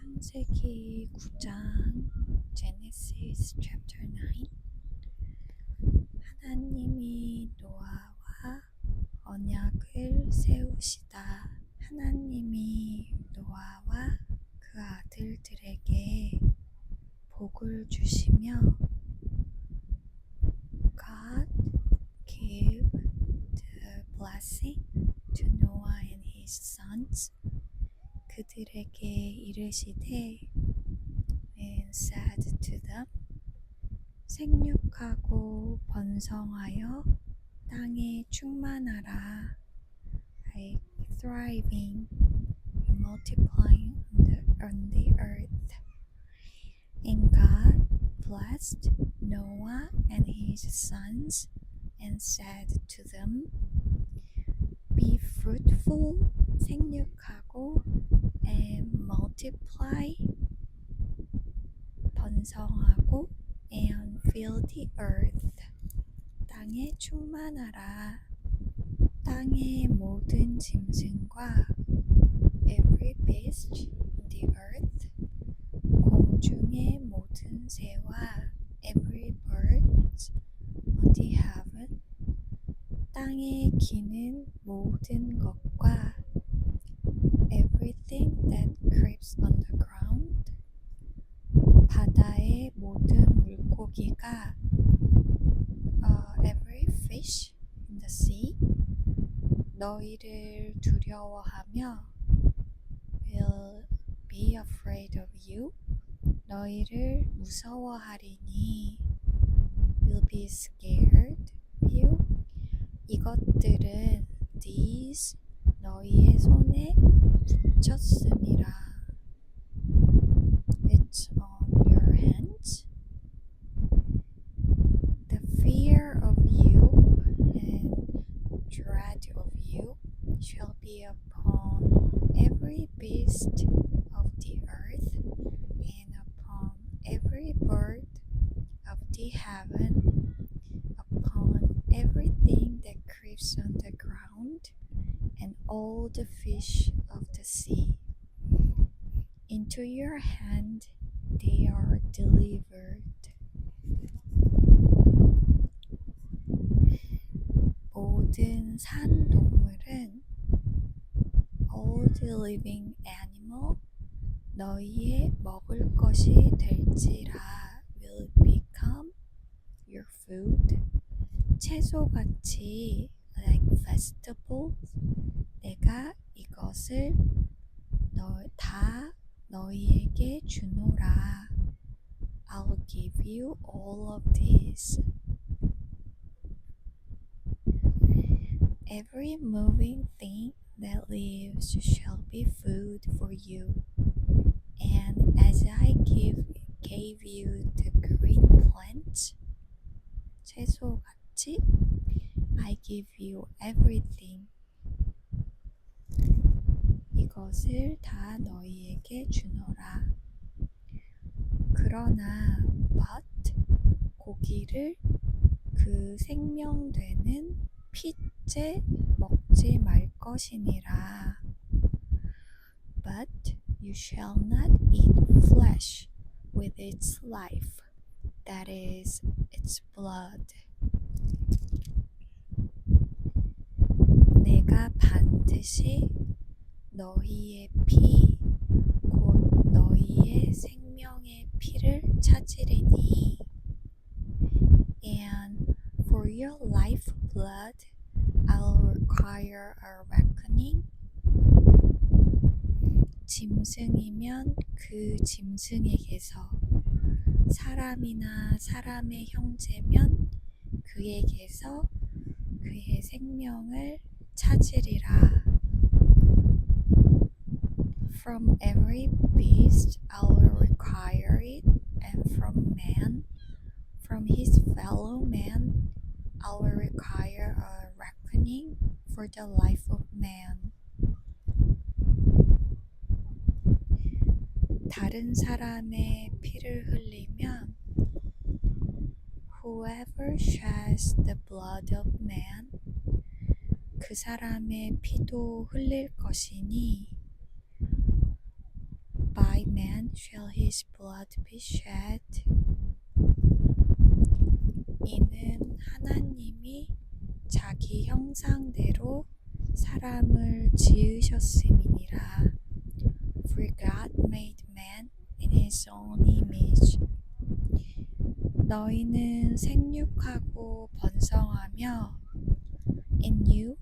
창세기 9장 Genesis chapter 9 하나님이 노아와 언약을 세우시다. 하나님이 노아와 그 아들들에게 복을 주시며 God gave the blessing to Noah and his sons 그들에게 이르시되 and said to them 생육하고 번성하여 땅에 충만하라 like thriving and multiplying on the, on the earth and God blessed Noah and his sons and said to them be fruitful 생육하고 and multiply 번성하고 and fill the earth 땅에 충만하라 땅의 모든 짐승과 every beast in the earth 공중의 모든 새와 every bird on the heaven 땅에 기는 모든 것과 everything that creeps on the ground 바다의 모든 물고기가 uh, every fish in the sea 너희를 두려워하며 will be afraid of you 너희를 무서워하리니 will be scared of you 이것들은 these 너희의 손에 붙였음이라 It's on your hands The fear of you and dread of you shall be upon every beast of the earth and upon every bird of the heaven upon everything that creeps on the ground and all the fish of the sea. Into your hand they are delivered. 모든 산 동물은 all the living animal 너희의 먹을 것이 될지라 will become your food. 채소같이 like vegetables 내가 이것을 너, 다 너희에게 주노라. I'll give you all of these. Every moving thing that lives shall be food for you. And as I give, gave you the green plants, 채소같이 I give you everything. 이것을 다 너희에게 주노라. 그러나 but 고기를 그 생명되는 핏째 먹지 말 것이니라. But you shall not eat flesh with its life, that is, its blood. 내가 반드시 너희의 피, 곧 너희의 생명의 피를 찾으리니. And for your life blood, I'll require a reckoning. 짐승이면 그 짐승에게서, 사람이나 사람의 형제면 그에게서 그의 생명을 찾으리라. From every beast I will require it, and from man, from his fellow man, I will require a reckoning for the life of man. 다른 사람의 피를 흘리면 whoever sheds the blood of man 그 사람의 피도 흘릴 것이니 by man shall his blood be shed. 이는 하나님이 자기 형상대로 사람을 지으셨음이니라. For God made man in his own image. 너희는 생육하고 번성하며 in you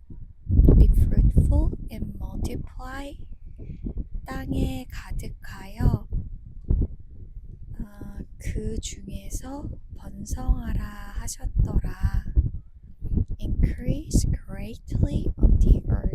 be fruitful and multiply 땅에 가득하여 어, 그 중에서 번성하라 하셨더라. Increase greatly on the earth